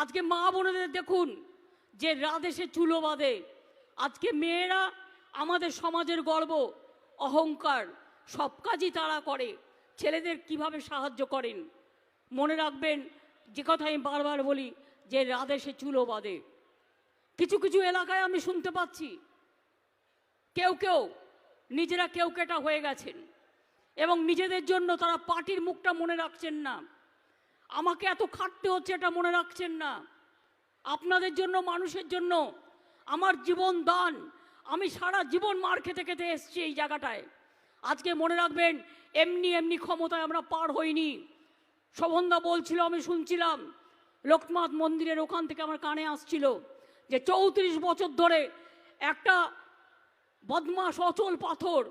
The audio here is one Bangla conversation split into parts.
আজকে মা বোনেদের দেখুন যে রাদেশে চুলো বাঁধে। আজকে মেয়েরা আমাদের সমাজের গর্ব, অহংকার, সব কাজই তারা করে। ছেলেদের কীভাবে সাহায্য করেন? মনে রাখবেন, যে কথা আমি বারবার বলি, যে রাদেশে চুলো বাঁধে। কিছু কিছু এলাকায় আমি শুনতে পাচ্ছি, কেউ কেউ নিজেরা কেউ কেটা হয়ে গেছেন এবং নিজেদের জন্য তারা পার্টির মুখটা মনে রাখছেন না। আমাকে এত খাটতে হচ্ছে এটা মনে রাখছেন না। আপনাদের জন্য, মানুষের জন্য আমার জীবন দান। আমি সারা জীবন মার খেতে খেতে এসছি এই জায়গাটায়। আজকে মনে রাখবেন, এমনি এমনি ক্ষমতায় আমরা পার হইনি। শোভনদা বলছিল, আমি শুনছিলাম, লোকনাথ মন্দিরের ওখান থেকে আমার কানে আসছিল যে চৌত্রিশ বছর ধরে একটা বদমাস অচল পাথর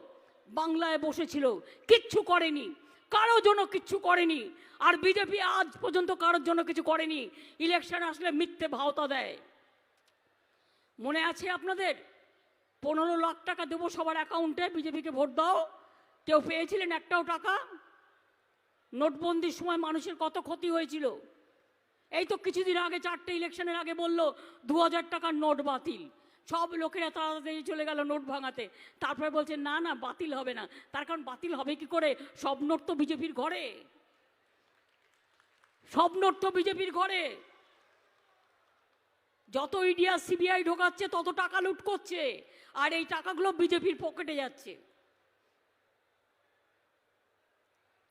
বাংলায় বসেছিল, কিচ্ছু করেনি। কারোর জন্য কিচ্ছু করেনি। আর বিজেপি আজ পর্যন্ত কারোর জন্য কিছু করেনি। ইলেকশন আসলে মিথ্যে ভাওতা দেয়। মনে আছে আপনাদের? পনেরো লাখ টাকা দেবো সবার অ্যাকাউন্টে বিজেপিকে ভোট দাও। কেউ পেয়েছিলেন একটাও টাকা? নোটবন্দির সময় মানুষের কত ক্ষতি হয়েছিল? এই তো কিছুদিন আগে চারটে ইলেকশনের আগে বলল, দু হাজার টাকার নোট বাতিল। সব লোকেরা তাড়াতাড়ি চলে গেল নোট ভাঙাতে। তারপরে বলছে, না না, বাতিল হবে না। তার কারণ বাতিল হবে কি করে? সব নোট তো বিজেপির ঘরে। সব নোট তো বিজেপির ঘরে। যত ইডিয়া সিবিআই ঢোকাচ্ছে, তত টাকা লুট করছে। আর এই টাকাগুলো বিজেপির পকেটে যাচ্ছে।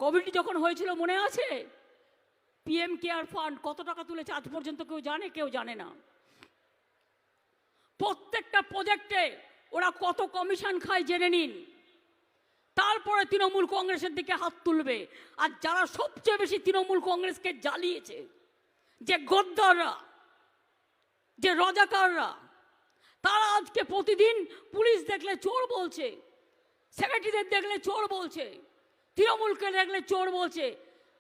কোভিড যখন হয়েছিল, মনে আছে? পিএম কেয়ার ফান্ড, কত টাকা তুলেছে আজ পর্যন্ত কেউ জানে কেউ জানে না। প্রত্যেকটা প্রজেক্টে ওরা কত কমিশন খায় জেনে নিন। তারপরে তৃণমূল কংগ্রেসের দিকে হাত তুলবে। আর যারা সবচেয়ে বেশি তৃণমূল কংগ্রেসকে জ্বালিয়েছে, যে গদ্দাররা, যে রজাকাররা, তারা আজকে প্রতিদিন পুলিশ দেখলে চোর বলছে সেক্রেটারিদের দেখলে চোর বলছে, তৃণমূলকে দেখলে চোর বলছে।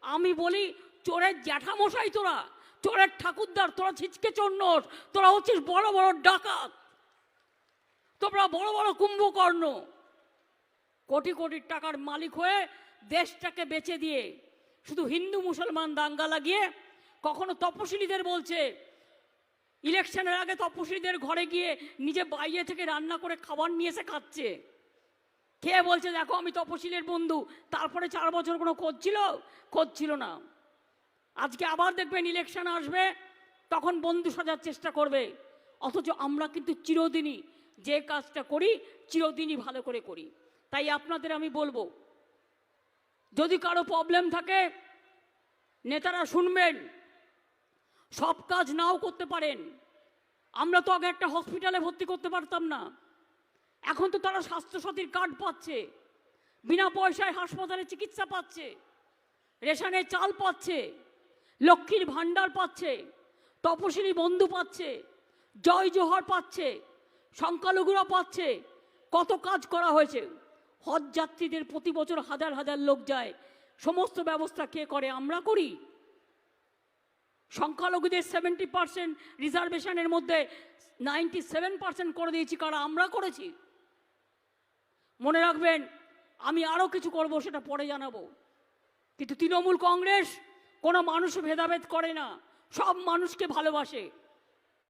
আমি বলি, চোরের জ্যাঠামশাই তোরা চোরের ঠাকুরদার, তোরা ছিচকে চন্নস তোরা হচ্ছিস বড় বড় ডাকাত। তোমরা বড় বড় কুম্ভকর্ণ। কোটি কোটি টাকার মালিক হয়ে দেশটাকে বেচে দিয়ে শুধু হিন্দু মুসলমান দাঙ্গা লাগিয়ে কখনো তপশিলীদের বলছে, ইলেকশনের আগে তপশিলীদের ঘরে গিয়ে নিজে বাইরে থেকে রান্না করে খাবার নিয়ে এসে খাচ্ছে। কে বলছে, দেখো, আমি তপশিলের বন্ধু। তারপরে চার বছর কোনো খোঁজ ছিল? খোঁজ ছিল না। আজকে আবার দেখবেন ইলেকশন আসবে, তখন বন্ধু সাজার চেষ্টা করবে। অথচ আমরা কিন্তু চিরদিনই যে কাজটা করি, চিরদিনই ভালো করে করি। তাই আপনাদের আমি বলব, যদি কারও প্রবলেম থাকে, নেতারা শুনবেন, সব কাজ নাও করতে পারেন। আমরা তো আগে একটা হসপিটালে ভর্তি করতে পারতাম না। এখন তো তারা স্বাস্থ্যসাথীর কার্ড পাচ্ছে, বিনা পয়সায় হাসপাতালে চিকিৎসা পাচ্ছে, রেশনের চাল পাচ্ছে। লক্ষ্মীর ভাণ্ডার পাচ্ছে তপশিলি বন্ধু পাচ্ছে, জয় জোহর পাচ্ছে, সংখ্যালঘুরা পাচ্ছে, কত কাজ করা হয়েছে। হজ যাত্রীদের প্রতি বছর হাজার হাজার লোক যায়। সমস্ত ব্যবস্থা কে করে? আমরা করি। সংখ্যালঘুদের সেভেন্টি পার্সেন্ট রিজার্ভেশনের মধ্যে নাইনটি সেভেন পার্সেন্ট করে দিয়েছি কারা? আমরা করেছি। মনে রাখবেন, আমি আরও কিছু করব, সেটা পরে জানাব। কিন্তু তৃণমূল কংগ্রেস কোনো মানুষ ভেদাভেদ করে না। সব মানুষকে ভালোবাসে।